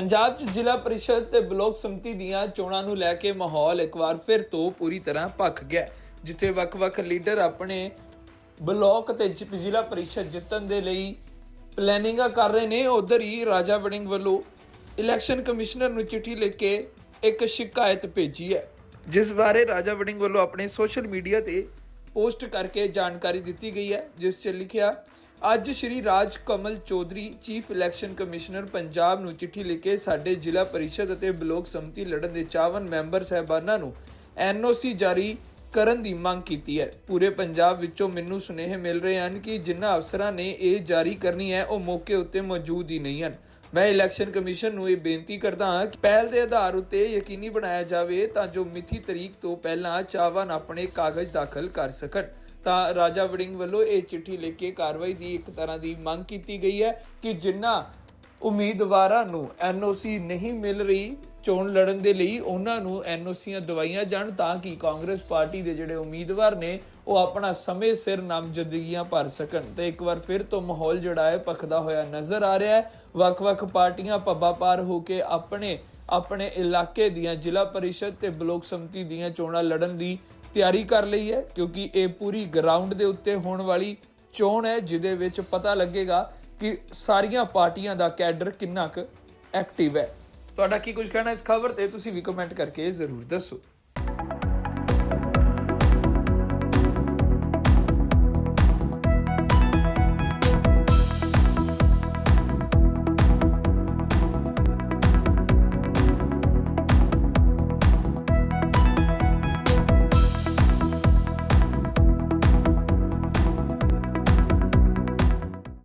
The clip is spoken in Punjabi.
ਪੰਜਾਬ 'ਚ ਜ਼ਿਲ੍ਹਾ ਪਰਿਸ਼ਦ ਤੇ ਬਲਾਕ ਸਮਿਤੀ ਦੀਆਂ ਚੋਣਾਂ ਨੂੰ ਲੈ ਕੇ ਮਾਹੌਲ ਇੱਕ ਵਾਰ ਫਿਰ ਤੋਂ ਪੂਰੀ ਤਰ੍ਹਾਂ ਭਖ ਗਿਆ ਜਿੱਥੇ ਵੱਖ-ਵੱਖ ਲੀਡਰ ਆਪਣੇ ਬਲਾਕ ਤੇ ਜ਼ਿਲ੍ਹਾ ਪਰਿਸ਼ਦ ਜਿੱਤਣ ਦੇ ਲਈ ਪਲੈਨਿੰਗਾਂ ਕਰ ਰਹੇ ਨੇ। ਉਧਰ ਹੀ ਰਾਜਾ ਵੜਿੰਗ ਵੱਲੋਂ ਇਲੈਕਸ਼ਨ ਕਮਿਸ਼ਨਰ ਨੂੰ ਚਿੱਠੀ ਲਿਖ ਕੇ ਇੱਕ ਸ਼ਿਕਾਇਤ ਭੇਜੀ ਹੈ, ਜਿਸ ਬਾਰੇ ਰਾਜਾ ਵੜਿੰਗ ਵੱਲੋਂ ਆਪਣੇ ਸੋਸ਼ਲ ਮੀਡੀਆ ਤੇ ਪੋਸਟ ਕਰਕੇ ਜਾਣਕਾਰੀ ਦਿੱਤੀ ਗਈ ਹੈ, ਜਿਸ 'ਚ ਲਿਖਿਆ ਅੱਜ Shri Raj Kamal Chaudhary, chief election commissioner Punjab ਨੂੰ ਚਿੱਠੀ ਲਿਖ ਕੇ ਸਾਡੇ ਜ਼ਿਲ੍ਹਾ ਪਰਿਸ਼ਦ ਅਤੇ ਬਲਾਕ ਸੰਮਤੀ ਲੜਨ ਦੇ 54 ਮੈਂਬਰ ਸਹਿਬਾਨਾਂ ਨੂੰ ਐਨਓਸੀ ਜਾਰੀ ਕਰਨ ਦੀ ਮੰਗ ਕੀਤੀ ਹੈ। ਪੂਰੇ ਪੰਜਾਬ ਵਿੱਚੋਂ ਮੈਨੂੰ ਸੁਨੇਹੇ ਮਿਲ ਰਹੇ ਹਨ ਕਿ ਜਿਨ੍ਹਾਂ ਅਫਸਰਾਂ ਨੇ ਇਹ ਜਾਰੀ ਕਰਨੀ ਹੈ, ਉਹ ਮੌਕੇ ਉੱਤੇ ਮੌਜੂਦ ਹੀ ਨਹੀਂ ਹਨ। ਮੈਂ ਇਲੈਕਸ਼ਨ ਕਮਿਸ਼ਨ ਨੂੰ ਇਹ ਬੇਨਤੀ ਕਰਦਾ ਹਾਂ ਕਿ ਪਹਿਲ ਦੇ ਆਧਾਰ ਉੱਤੇ ਯਕੀਨੀ ਬਣਾਇਆ ਜਾਵੇ ਤਾਂ ਜੋ ਮਿੱਥੀ ਤਰੀਕ ਤੋਂ ਪਹਿਲਾਂ ਚਾਹਵਾਨ ਆਪਣੇ ਕਾਗਜ਼ ਦਾਖਲ ਕਰ ਸਕਣ। ਤਾਂ ਰਾਜਾ ਵੜਿੰਗ ਵੱਲੋਂ ਇਹ ਚਿੱਠੀ ਲਿਖ ਕੇ ਕਾਰਵਾਈ ਦੀ ਇੱਕ ਤਰ੍ਹਾਂ ਦੀ ਮੰਗ ਕੀਤੀ ਗਈ ਹੈ ਕਿ ਜਿਨ੍ਹਾਂ ਉਮੀਦਵਾਰਾਂ ਨੂੰ ਐਨਓਸੀ ਨਹੀਂ ਮਿਲ ਰਹੀ ਚੋਣ ਲੜਨ ਦੇ ਲਈ, ਉਹਨਾਂ ਨੂੰ ਐਨਓਸੀਆਂ ਦਵਾਈਆਂ ਜਾਣ ਤਾਂ ਕਿ ਕਾਂਗਰਸ ਪਾਰਟੀ ਦੇ ਜਿਹੜੇ ਉਮੀਦਵਾਰ ਨੇ, ਉਹ ਆਪਣਾ ਸਮੇਂ ਸਿਰ ਨਾਮਜ਼ਦਗੀਆਂ ਭਰ ਸਕਣ। ਤੇ ਇੱਕ ਵਾਰ ਫਿਰ ਤੋਂ ਮਾਹੌਲ ਜਿਹੜਾ ਹੈ, ਭਖਦਾ ਹੋਇਆ ਨਜ਼ਰ ਆ ਰਿਹਾ ਹੈ। ਵੱਖ-ਵੱਖ ਪਾਰਟੀਆਂ ਪੱਬਾ ਪਾਰ ਹੋ ਕੇ ਆਪਣੇ ਆਪਣੇ ਇਲਾਕੇ ਦੀਆਂ ਜ਼ਿਲ੍ਹਾ ਪਰਿਸ਼ਦ ਤੇ ਬਲਾਕ ਸਮਿਤੀ ਦੀਆਂ ਚੋਣਾਂ ਲੜਨ ਦੀ ਤਿਆਰੀ ਕਰ ਲਈ ਹੈ, ਕਿਉਂਕਿ ਇਹ ਪੂਰੀ ਗਰਾਊਂਡ ਦੇ ਉੱਤੇ ਹੋਣ ਵਾਲੀ ਚੋਣ ਹੈ, ਜਿਹਦੇ ਵਿੱਚ ਪਤਾ ਲੱਗੇਗਾ ਕਿ ਸਾਰੀਆਂ ਪਾਰਟੀਆਂ ਦਾ ਕੈਡਰ ਕਿੰਨਾ ਕੁ ਐਕਟਿਵ ਹੈ। ਤੁਹਾਡਾ ਕੀ ਕੁਝ ਕਹਿਣਾ ਇਸ ਖਬਰ ਤੇ, ਤੁਸੀਂ ਵੀ ਕਮੈਂਟ ਕਰਕੇ ਜ਼ਰੂਰ ਦੱਸੋ।